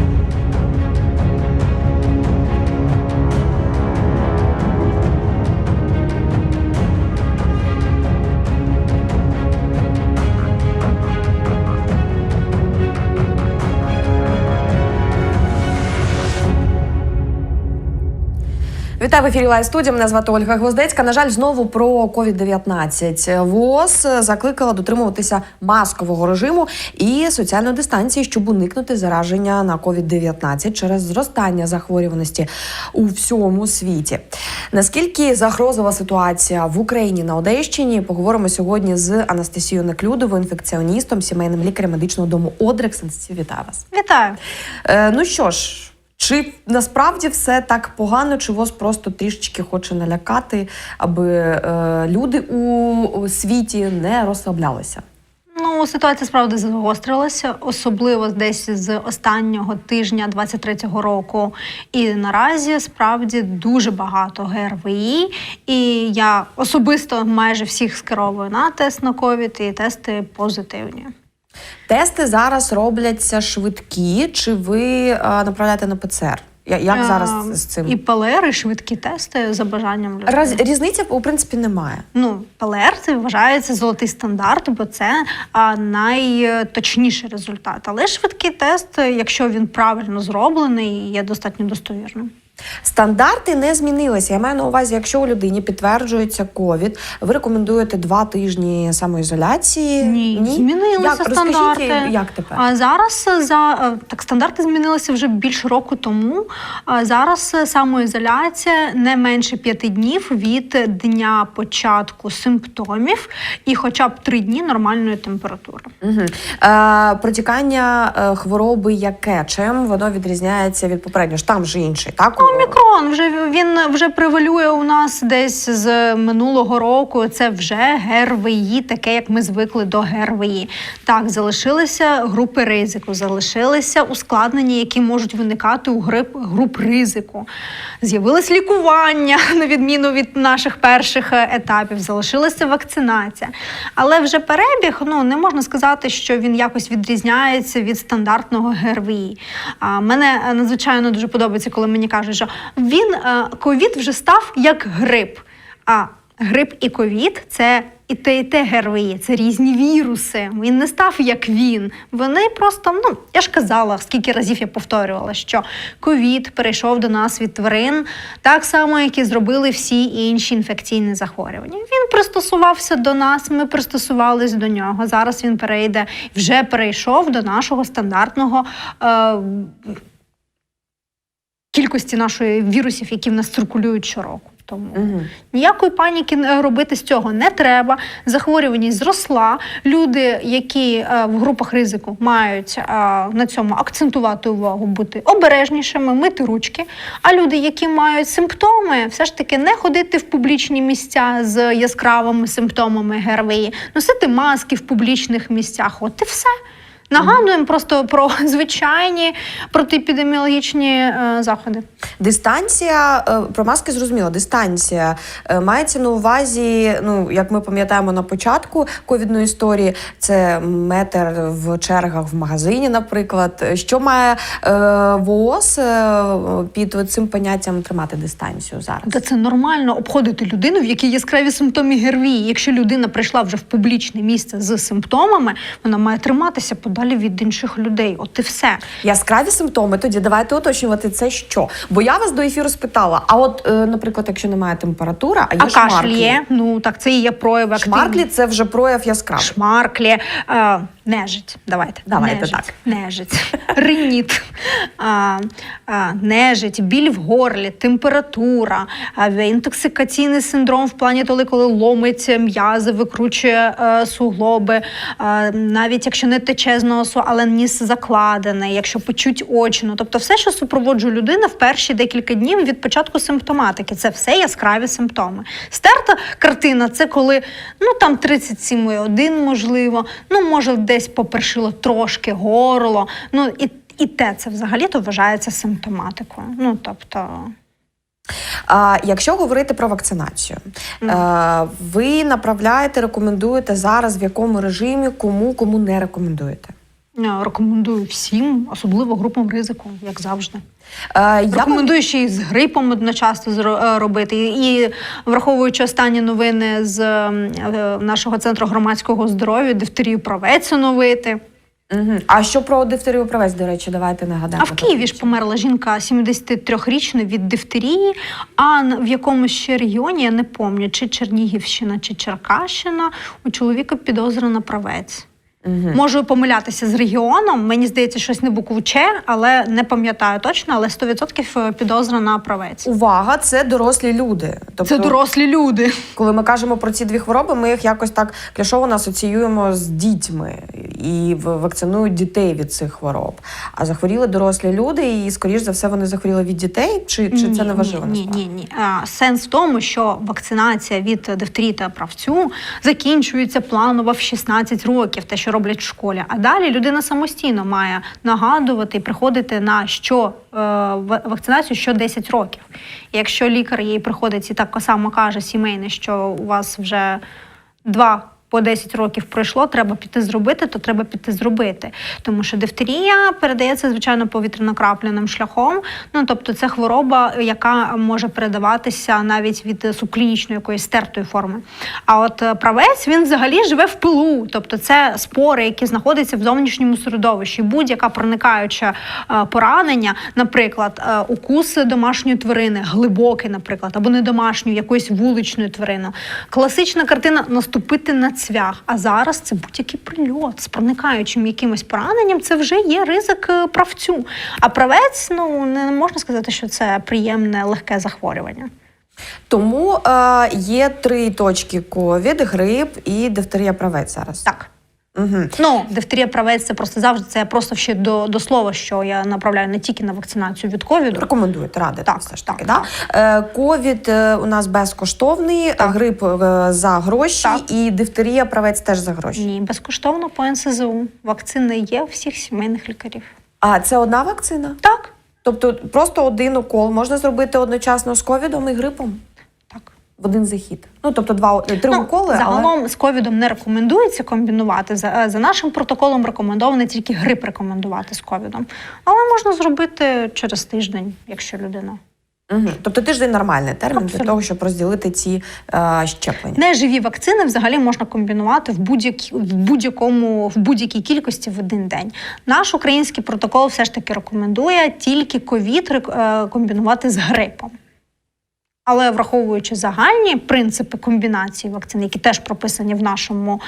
you Вітаю в ефірі Лайв студія. Мене звати Ольга Гвоздецька. На жаль, знову про COVID-19. ВООЗ закликала дотримуватися маскового режиму і соціальної дистанції, щоб уникнути зараження на COVID-19 через зростання захворюваності у всьому світі. Наскільки загрозова ситуація в Україні на Одещині? Поговоримо сьогодні з Анастасією Неклюдовою, інфекціоністом, сімейним лікарем медичного дому Одрекс. Анастасія, вітаю вас. Вітаю. Е, ну що ж, чи насправді все так погано, чи ВОЗ просто трішечки хоче налякати, аби е, люди у світі не розслаблялися? Ну, ситуація справді загострилася, особливо десь з останнього тижня 23-го року. І наразі справді дуже багато ГРВІ. І я особисто майже всіх скеровую на тест на ковід, і тести позитивні. Тести зараз робляться швидкі, чи ви е, направляєте на ПЦР? Я- Як Е, зараз з цим? І ПЛР, і швидкі тести за бажанням людей. Раз, різниці у принципі немає. Ну, ПЛР це вважається золотий стандарт, бо це а, найточніший результат. Але швидкий тест, якщо він правильно зроблений, є достатньо достовірним. Стандарти не змінилися. Я маю на увазі, якщо у людині підтверджується ковід, ви рекомендуєте два тижні самоізоляції. Ні, змінилися як? Розкажіть, як тепер? А зараз за е, так стандарти змінилися вже більше року тому. А зараз е, самоізоляція не менше п'яти днів від дня початку симптомів і хоча б три дні нормальної температури. Угу. Е, протікання е, хвороби яке? Чим воно відрізняється від попереднього? Ж там же інший, так? Омікрон вже він вже превалює у нас десь з минулого року. Це вже ГРВІ, таке як ми звикли до ГРВІ. Так, залишилися групи ризику, залишилися ускладнення, які можуть виникати у грип груп ризику. З'явилось лікування на відміну від наших перших етапів. Залишилася вакцинація. Але вже перебіг ну не можна сказати, що він якось відрізняється від стандартного ГРВІ. А мене е, надзвичайно дуже подобається, коли мені кажуть, що він е, ковід вже став як грип. А грип і ковід це і те, і те ГРВІ, це різні віруси. Він не став як він. Вони просто, ну я ж казала, скільки разів я повторювала, що ковід перейшов до нас від тварин, так само, як і зробили всі інші інфекційні захворювання. Він пристосувався до нас, ми пристосувались до нього. Зараз він перейде, вже перейшов до нашого стандартного. Е, Кількості нашої вірусів, які в нас циркулюють щороку. Тому Угу. ніякої паніки е, робити з цього не треба. Захворюваність зросла. Люди, які е, в групах ризику мають е, на цьому акцентувати увагу, бути обережнішими, мити ручки. А люди, які мають симптоми, все ж таки не ходити в публічні місця з яскравими симптомами ГРВІ, носити маски в публічних місцях. От і все. Нагадуємо просто про звичайні протиепідеміологічні е, заходи. Дистанція е, про маски зрозуміло. Дистанція е, мається на увазі. Ну як ми пам'ятаємо на початку ковідної історії, це метр в чергах в магазині, наприклад. Що має ВООЗ під цим поняттям тримати дистанцію зараз? Та це нормально обходити людину, в якій яскраві симптоми ГРВІ. Якщо людина прийшла вже в публічне місце з симптомами, вона має триматися подалі від інших людей. От і все. Яскраві симптоми. Тоді давайте уточнювати це що. Бо я вас до ефіру спитала. А от, е, наприклад, якщо немає температура, а є А кашель шмарклі. є. Ну так це і є прояв Шмарклі це вже прояв яскравий. Шмарклі, е, нежить. Давайте. Давайте нежить. так. Нежить. Риніт, а, а, нежить, біль в горлі, температура, а, інтоксикаційний синдром в плані того, коли ломиться м'язи, викручує е, суглоби, а, навіть якщо не тече з носу, але ніс закладений, якщо почуть очно. Тобто все, що супроводжує людина в перші декілька днів від початку симптоматики. Це все яскраві симптоми. Стерта картина це коли ну там 37,1 можливо, ну може десь попершило трошки горло. Ну і, і те це взагалі-то вважається симптоматикою. Ну тобто. А якщо говорити про вакцинацію, е, ви направляєте, рекомендуєте зараз в якому режимі, кому кому не рекомендуєте? Е, Рекомендую всім, особливо групам ризику, як завжди. Е, Рекомендую ще й з грипом одночасно е, робити. І враховуючи останні новини з е, нашого центру громадського здоров'я, дифтерію правець оновити. Угу. А що про дифтерію правець, до речі, давайте нагадаємо. А в Києві ж померла жінка 73-річна від дифтерії, а в якомусь ще регіоні, я не пам'ятаю, чи Чернігівщина, чи Черкащина, у чоловіка підозрена правець. Угу. Можу помилятися з регіоном. Мені здається, щось не букву Ч, але не пам'ятаю точно, але 100% підозра на правець. Увага, це дорослі люди. Тобто, Це дорослі люди. коли ми кажемо про ці дві хвороби, ми їх якось так кляшово асоціюємо з дітьми і вакцинують дітей від цих хвороб. А захворіли дорослі люди, і скоріш за все вони захворіли від дітей, чи, чи це не важливо? Ні, насправді? ні, ні. А, сенс в тому, що вакцинація від дифтерії та правцю закінчується планово в 16 років, те, що роблять в школі. А далі людина самостійно має нагадувати і приходити на що е, вакцинацію що 10 років. І якщо лікар їй приходить і так само каже сімейне, що у вас вже два. По 10 років пройшло, треба піти зробити, то треба піти зробити. Тому що дифтерія передається, звичайно, повітряно-крапляним шляхом. Ну тобто, це хвороба, яка може передаватися навіть від субклінічної якоїсь стертої форми. А от е, правець він взагалі живе в пилу, тобто це спори, які знаходяться в зовнішньому середовищі. Будь-яка проникаюча е, поранення, наприклад, е, укус домашньої тварини, глибокий, наприклад, або не домашньої, якоїсь вуличної тварини. Класична картина наступити на цвях. А зараз це будь-який прильот з проникаючим якимось пораненням. Це вже є ризик е, правцю. А правець, ну не можна сказати, що це приємне легке захворювання. Тому е, є три точки: ковід, грип і дифтерія правець зараз. Так. Угу. Ну, дифтерія правець це просто завжди це просто ще до, до слова, що я направляю не тільки на вакцинацію від ковіду. Рекомендують радити Так, все ж таки. так, да? Е, Ковід е, у нас безкоштовний, Так. грип е, за гроші, Так. і дифтерія правець теж за гроші. Ні, безкоштовно по НСЗУ. Вакцини є у всіх сімейних лікарів. А це одна вакцина? Так, Тобто просто один укол можна зробити одночасно з ковідом і грипом. В один захід. Ну тобто два три Ну, уколи, але загалом з ковідом не рекомендується комбінувати. За, е, за нашим протоколом рекомендовано тільки грип рекомендувати з ковідом. Але можна зробити через тиждень, якщо людина. угу. тобто тиждень нормальний термін для того, щоб розділити ці е, щеплення. Неживі вакцини взагалі можна комбінувати в будь-які в будь-якому в будь-якій кількості в один день. Наш український протокол все ж таки рекомендує тільки ковід е, комбінувати з грипом. Але враховуючи загальні принципи комбінації вакцин, які теж прописані в нашому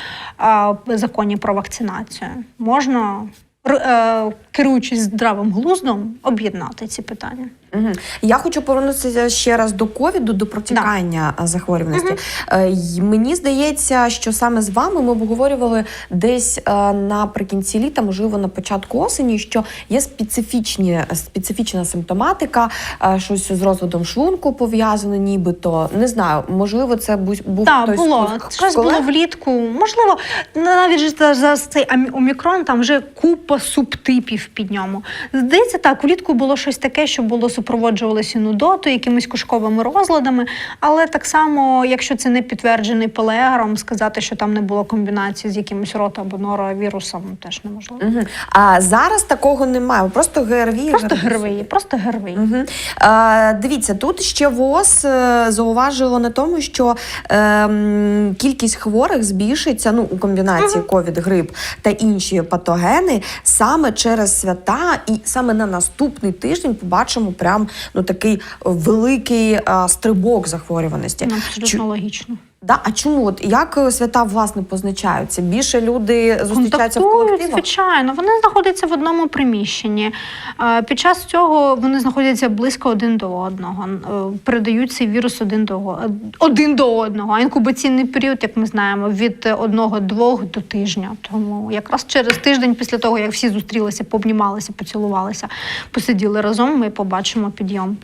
е, законі про вакцинацію, можна, е, керуючись здравим глуздом, об'єднати ці питання. Угу. Я хочу повернутися ще раз до ковіду, до протікання да. захворюваності. Е, й- Мені здається, що саме з вами ми обговорювали десь е, наприкінці літа, можливо, на початку осені, що є специфічні специфічна симптоматика, щось з розладом шлунку пов'язано, нібито не знаю. Можливо, це був був хтось було. Щось було влітку. Можливо, навіть же за, за цей омікрон там вже купа субтипів під ньому. Здається, так, влітку було щось таке, що було супроводжувалося нудотою, якимись кишковими розладами. Але так само, якщо це не підтверджений ПЛРом, сказати, що там не було комбінації з якимось рото або норовірусом, теж неможливо. Угу. А зараз такого немає. Просто ГРВІ. Просто ГРВІ, просто ГРВІ. Угу. Е, дивіться, тут ще ВОЗ е, зауважило на тому, що е, кількість хворих збільшиться ну, у комбінації ковід, грип та інші патогени саме через свята, і саме на наступний тиждень побачимо прям ну такий великий а, стрибок захворюваності. Абсолютно логічно. Да? А чому от як е, свята власне позначаються? Більше люди зустрічаються в колективах? звичайно. Вони знаходяться в одному приміщенні. Е, Під час цього вони знаходяться близько один до одного, е, передають цей вірус один до, один до одного. А інкубаційний період, як ми знаємо, від одного-двох до тижня. Тому якраз через тиждень після того, як всі зустрілися, пообнімалися, поцілувалися, посиділи разом, ми побачимо підйом.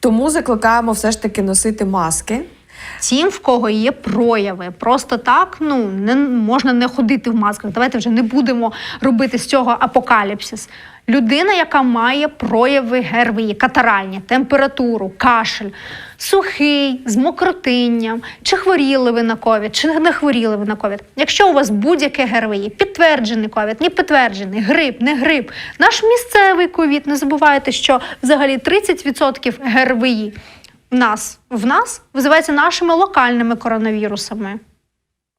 Тому закликаємо все ж таки носити маски. Тим, в кого є прояви. Просто так ну не можна не ходити в масках. Давайте вже не будемо робити з цього апокаліпсис. Людина, яка має прояви ГРВІ, катаральні, температуру, кашель, сухий, з мокротинням, чи хворіли ви на ковід, чи не хворіли ви на ковід. Якщо у вас будь-яке ГРВІ, підтверджений ковід, не підтверджений, грип, не грип, наш місцевий ковід, не забувайте, що взагалі 30% ГРВІ нас, в нас визивається нашими локальними коронавірусами.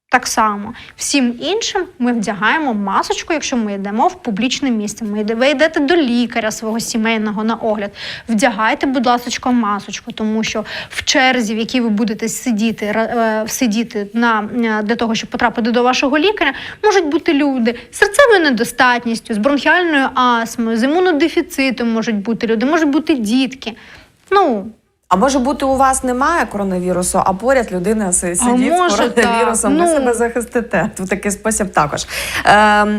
Так само всім іншим ми вдягаємо масочку, якщо ми йдемо в публічне місце. Ми ви йдете до лікаря свого сімейного на огляд. Вдягайте, будь ласка, масочку, тому що в черзі, в якій ви будете сидіти, е, сидіти на е, для того, щоб потрапити до вашого лікаря, можуть бути люди з серцевою недостатністю, з бронхіальною астмою, з імунодефіцитом можуть бути люди, можуть бути дітки. Ну А може бути, у вас немає коронавірусу, а поряд людина си- сидить з може, коронавірусом, так. ви Ну. себе захистите. В такий спосіб також. Е,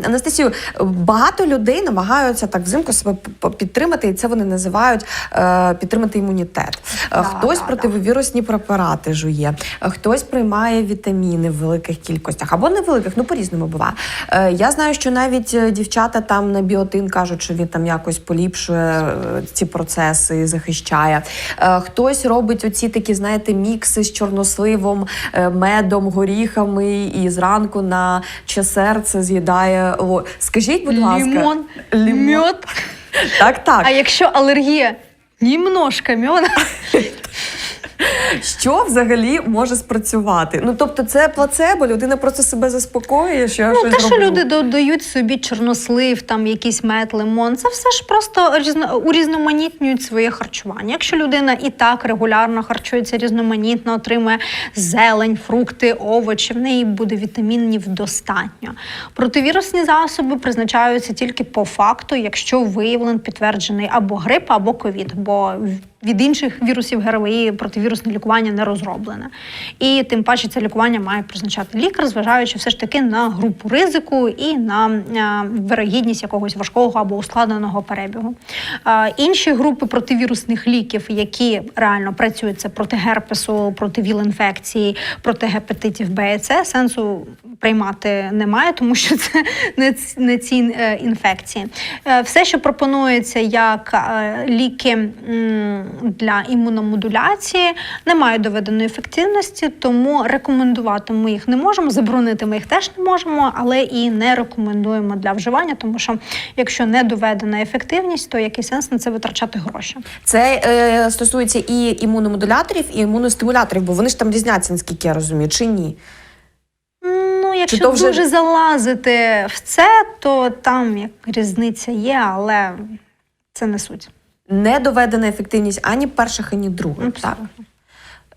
Анастасію, багато людей намагаються так взимку себе підтримати, і це вони називають е, підтримати імунітет. Е, Да, хтось да, противовірусні препарати жує, хтось приймає вітаміни в великих кількостях або невеликих, ну по-різному буває. Е, я знаю, що навіть е, дівчата там на біотин кажуть, що він там якось поліпшує е, ці процеси, захищає. Е, Хтось робить оці такі, знаєте, мікси з чорносливом, е, медом, горіхами, і зранку на чи серце з'їдає. О, скажіть, будь ласка, лімон, Лімон. мед. так, так. А якщо алергія, немножко меда. Що взагалі може спрацювати? Ну тобто, це плацебо, людина просто себе заспокоює, що я Ну, щось те, що роблю. люди додають собі чорнослив, там якийсь мед, лимон, це все ж просто різно, урізноманітнюють своє харчування. Якщо людина і так регулярно харчується різноманітно, отримує зелень, фрукти, овочі, в неї буде вітамінів достатньо. Противірусні засоби призначаються тільки по факту, якщо виявлений підтверджений або грип, або ковід, бо від інших вірусів ГРВІ противірусне лікування не розроблене. І тим паче це лікування має призначати лікар, зважаючи все ж таки на групу ризику і на е, вирогідність якогось важкого або ускладненого перебігу. Інші групи противірусних ліків, які реально працюють, це проти герпесу, проти віл-інфекції, проти гепатитів Б і сенсу приймати немає, тому що це не, ці е, інфекції. Е, Все, що пропонується як ліки для імуномодуляції, не мають доведеної ефективності, тому рекомендувати ми їх не можемо, заборонити ми їх теж не можемо, але і не рекомендуємо для вживання, тому що якщо не доведена ефективність, то який сенс на це витрачати гроші? Це е, стосується і імуномодуляторів, і імуностимуляторів, бо вони ж там різняться, наскільки я розумію, чи ні? Ну, якщо то вже- дуже залазити в це, то там як різниця є, але це не суть. Не доведена ефективність ані перших, ані других. Так? Абсолютно.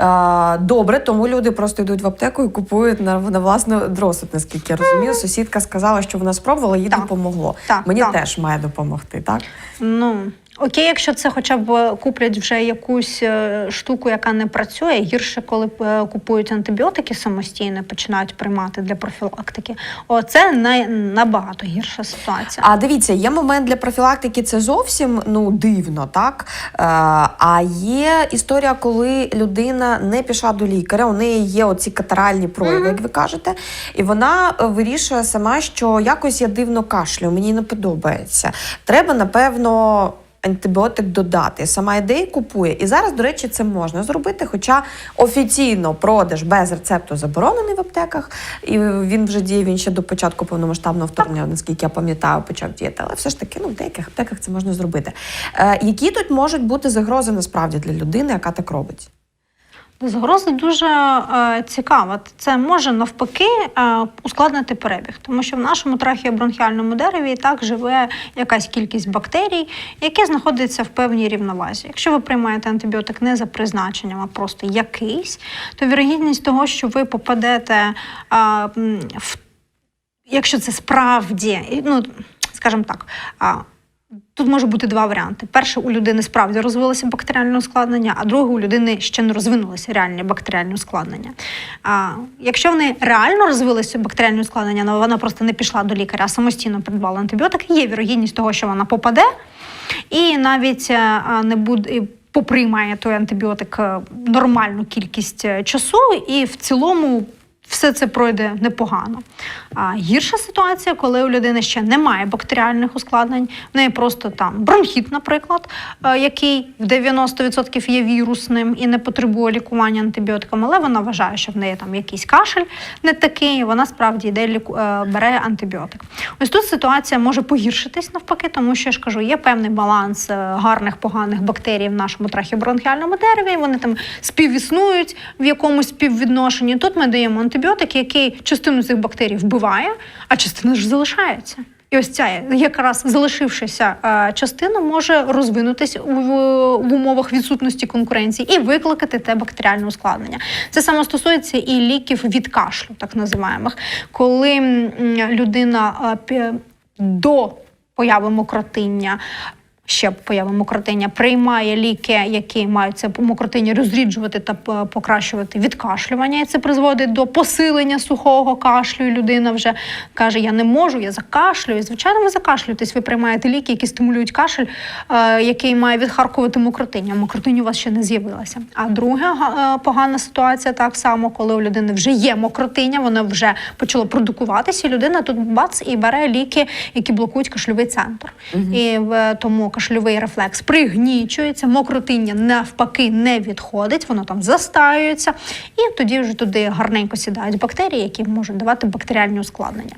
А, добре, тому люди просто йдуть в аптеку і купують на, на власний дросить, наскільки я розумію. Сусідка сказала, що вона спробувала, їй Так. допомогло. Так, Мені так. теж має допомогти, так? Ну окей, якщо це хоча б куплять вже якусь е, штуку, яка не працює. Гірше, коли е, купують антибіотики самостійно, починають приймати для профілактики. Оце най, набагато гірша ситуація. А дивіться, є момент для профілактики, це зовсім ну дивно, так? Е, а є історія, коли людина не пішла до лікаря, у неї є оці катаральні прояви, як ви кажете, і вона е, вирішує сама, що якось я дивно кашлю, мені не подобається. Треба, напевно. Антибіотик додати. Сама ідея купує. І зараз, до речі, це можна зробити. Хоча офіційно продаж без рецепту заборонений в аптеках, і він вже діє він ще до початку повномасштабного вторгнення, наскільки я пам'ятаю, почав діяти. Але все ж таки, ну в деяких аптеках це можна зробити. Е, які тут можуть бути загрози насправді для людини, яка так робить? Загроза дуже е, цікава. Це може навпаки е, ускладнити перебіг, тому що в нашому трахеобронхіальному дереві і так живе якась кількість бактерій, які знаходяться в певній рівновазі. Якщо ви приймаєте антибіотик не за призначенням, а просто якийсь, то вірогідність того, що ви попадете е, в якщо це справді, ну скажімо так. Тут може бути два варіанти. Перше, у людини справді розвилося бактеріальне ускладнення, а друге, у людини ще не розвинулося реальне бактеріальне ускладнення. А, якщо вони реально розвилося бактеріальне ускладнення, але вона просто не пішла до лікаря, а самостійно придбала антибіотик, є вірогідність того, що вона попаде, і навіть е, не буде. поприймає той антибіотик е, нормальну кількість е, часу, і в цілому все це пройде непогано. А гірша ситуація, коли у людини ще немає бактеріальних ускладнень, в неї просто там бронхіт, наприклад, е, який в 90% є вірусним і не потребує лікування антибіотиком, але вона вважає, що в неї там якийсь кашель не такий, вона справді йде ліку... е, бере антибіотик. Ось тут ситуація може погіршитись навпаки, тому що я ж кажу, є певний баланс е, гарних поганих бактерій в нашому трахеобронхіальному дереві. Вони там співіснують в якомусь співвідношенні. Тут ми даємо антибіотик, який частину цих бактерій вбиває, а частина ж залишається. І ось ця якраз залишившися е, частина може розвинутись в, в умовах відсутності конкуренції і викликати те бактеріальне ускладнення. Це саме стосується і ліків від кашлю, так називаємих, коли людина е, до появи мокротиння. Ще появи мокротиння приймає ліки, які мають це мокротиння розріджувати та покращувати відкашлювання. І це призводить до посилення сухого кашлю. І людина вже каже: Я не можу, я закашлюю. Звичайно, ви закашлюєтесь. Ви приймаєте ліки, які стимулюють кашель, е, який має відхаркувати мокротиння. Мокротиння у вас ще не з'явилася. А друга е, погана ситуація так само, коли у людини вже є мокротиння, воно вже почало продукуватися. І людина тут бац і бере ліки, які блокують кашльовий центр. І в тому кашльовий рефлекс пригнічується, мокротиння навпаки не відходить, воно там застаюється, і тоді вже туди гарненько сідають бактерії, які можуть давати бактеріальні ускладнення.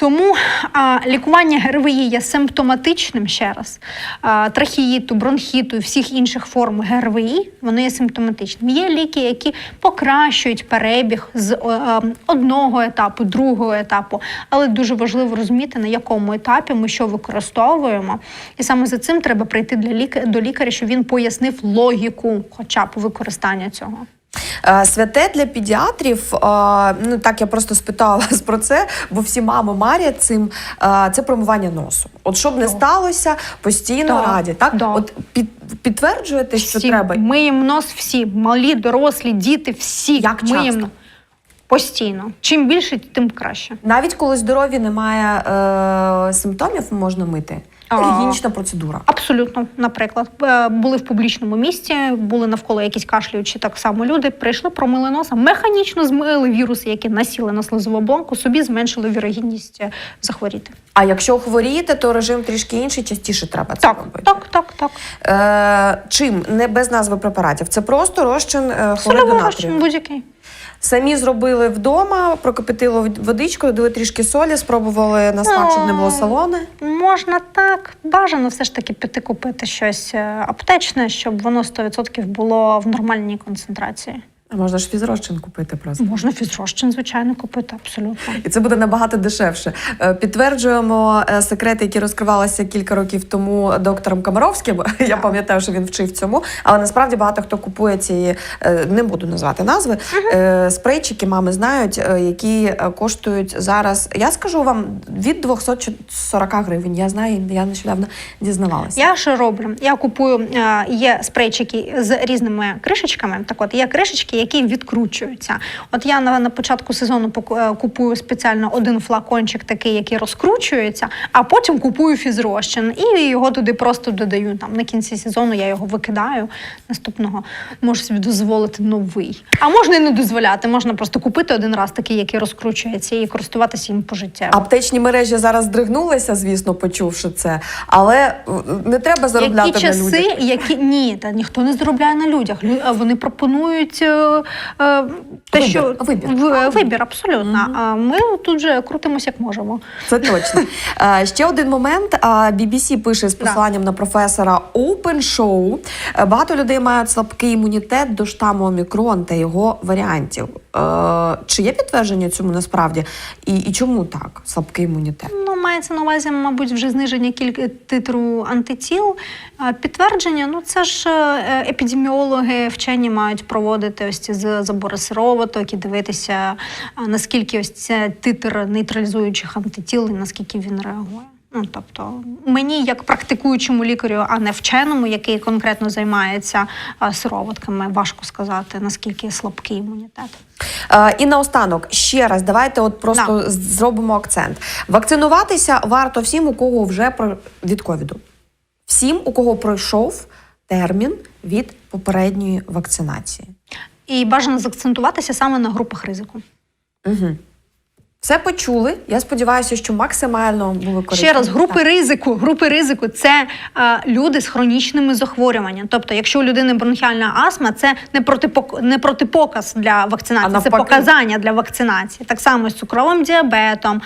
Тому а, лікування ГРВІ є симптоматичним ще раз. А, трахеїту, бронхіту і всіх інших форм ГРВІ вони є симптоматичними. Є ліки, які покращують перебіг з е, одного етапу, другого етапу, але дуже важливо розуміти, на якому етапі ми що використовуємо. І саме за цим треба прийти для ліка, до лікаря, щоб він пояснив логіку, хоча б використання цього. Е, Святе для педіатрів, е, ну так я просто спитала про це, бо всі мами марять цим. е, Це промивання носу. От щоб не сталося, постійно Так, радять. Так, так. от під, підтверджуєте, що всі, треба. Миємо нос всі, малі, дорослі, діти, всі. Як миємо часто? постійно. Чим більше, тим краще. Навіть коли здоров'я немає е, симптомів, можна мити. Гігієнічна процедура. Абсолютно, наприклад, Е, були в публічному місці, були навколо якісь кашлюючі так само люди. Прийшли, промили носа, механічно змили віруси, які насіли на слизову оболонку, собі зменшили вірогідність е, захворіти. А якщо хворієте, то режим трішки інший, частіше треба це Так, робити. так, так, так. Е, чим не без назви препаратів? Це просто розчин е, хлориду натрію. розчин будь-який. Самі зробили вдома, прокипятило водичку, додали трішки солі, спробували на смак, щоб не було солоне. Можна так. Бажано все ж таки піти купити щось е, аптечне, щоб воно 100% було в нормальній концентрації. А можна ж фізрозчин купити просто. Можна фізрозчин, звичайно, купити, абсолютно. І це буде набагато дешевше. Е, Підтверджуємо е, секрети, які розкривалися кілька років тому доктором Комаровським. Я пам'ятаю, що він вчив цьому. Але насправді багато хто купує ці, е, не буду назвати назви. е, Спрейчики мами знають, які коштують зараз. Я скажу вам від 240 гривень. Я знаю, я нещодавно дізнавалася. Я що роблю? Я купую є спрейчики з різними кришечками. Так от є кришечки, які відкручуються. От я на, на початку сезону е, купую спеціально один флакончик, такий, який розкручується, а потім купую фізрозчин і його туди просто додаю. Там на кінці сезону я його викидаю. Наступного можу собі дозволити новий. А можна і не дозволяти. Можна просто купити один раз такий, який розкручується, і користуватися їм пожиттєво. Аптечні мережі зараз здригнулися, звісно, почувши це, але е, не треба заробляти які на часи, людях. які ні, та ніхто не заробляє на людях. Лю- Вони пропонують е, е, те, Вибір, що вибір. В- е, вибір, абсолютно. А ми тут же крутимося як можемо. Це точно. Е, Ще один момент. BBC пише з Да. на професора Open Show. Е, Багато людей мають слабкий імунітет до штаму омікрон та його варіантів. Е, Чи є підтвердження цьому насправді? І, і чому так? Слабкий імунітет? Ну, мається на увазі, мабуть, вже зниження кілька титру антитіл. Підтвердження, ну це ж е, епідеміологи, вчені мають проводити ось ці з- забори сироваток і дивитися, наскільки ось це титр нейтралізуючих антитіл і наскільки він реагує. Ну, тобто, мені, як практикуючому лікарю, а не вченому, який конкретно займається сироватками, важко сказати, наскільки слабкий імунітет. Е, І наостанок, ще раз, давайте от просто з- зробимо акцент. Вакцинуватися варто всім, у кого вже про від ковіду. Всім, у кого пройшов термін від попередньої вакцинації. І бажано заакцентуватися саме на групах ризику. Угу. Все почули. Я сподіваюся, що максимально були корисні. Ще раз, групи Так. ризику. Групи ризику це е, люди з хронічними захворюваннями. Тобто, якщо у людини бронхіальна астма, це не протипок... не протипоказ для А вакцинації, це навпаки. показання для вакцинації. Так само з цукровим діабетом,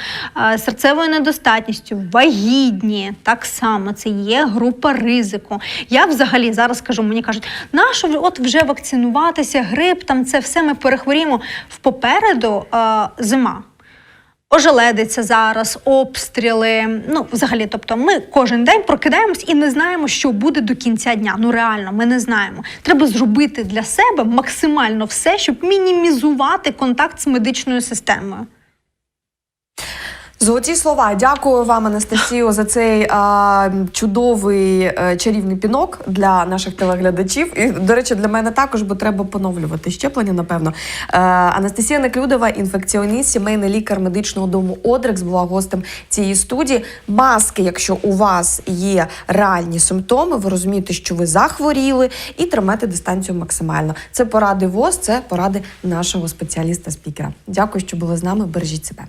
е, серцевою недостатністю, вагітні. Так само це є група ризику. Я взагалі зараз кажу, мені кажуть, нащо от вже вакцинуватися, грип, там це все ми перехворіємо. В попереду е, зима. Ожеледиться зараз, обстріли. Ну, взагалі, тобто, ми кожен день прокидаємось і не знаємо, що буде до кінця дня. Ну реально, ми не знаємо. Треба зробити для себе максимально все, щоб мінімізувати контакт з медичною системою. Золоті слова. Дякую вам, Анастасію, за цей а, чудовий е, чарівний пінок для наших телеглядачів. І, до речі, для мене також, бо треба поновлювати щеплення, напевно. Е, Анастасія Неклюдова, інфекціоніст, сімейний лікар медичного дому Одрекс, була гостем цієї студії. Маски, якщо у вас є реальні симптоми, ви розумієте, що ви захворіли, і тримайте дистанцію максимально. Це поради ВОЗ, це поради нашого спеціаліста-спікера. Дякую, що були з нами. Бережіть себе.